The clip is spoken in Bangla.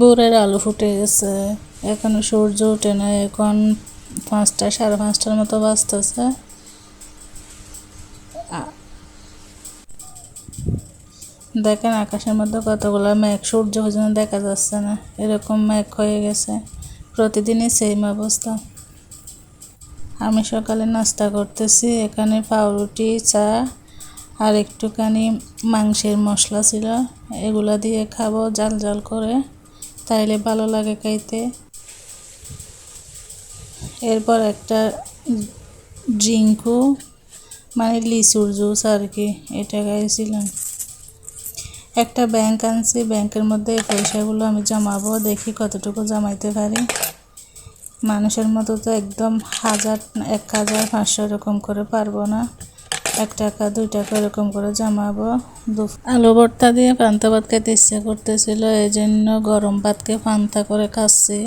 বোরের আলু ফুটে গেছে। এখনও সূর্য ওঠে না, এখন পাঁচটা, সাড়ে পাঁচটার মতো বাজতেছে। দেখেন আকাশের মধ্যে কতগুলো মেঘ, সূর্য পর্যন্ত দেখা যাচ্ছে না, এরকম মেঘ হয়ে গেছে। প্রতিদিনই সেম অবস্থা। আমি সকালে নাস্তা করতেছি, এখানে পাউরুটি, চা আর একটুখানি মাংসের মশলা ছিল। এগুলা দিয়ে খাব, জাল জাল করে। তাইলে ভালো লাগে খাইতে। এরপর একটা ড্রিঙ্কও মানে লিচুর জুস আর কি, এটা খাইছিলাম। একটা ব্যাংক আনছি, ব্যাংকের মধ্যে এই পয়সাগুলো আমি জমাবো, দেখি কতটুকু জমাইতে পারি। মানুষের মতো তো একদম হাজার, এক হাজার পাঁচশো এরকম করে পারব না। এক টাকা, দুই টাকা এরকম করে জামাবো। আলু ভর্তা দিয়ে পান্তা ভাত খেতে ইচ্ছা করতেছিল এই জন্য গরম ভাতকে পান্তা করে খাচ্ছি।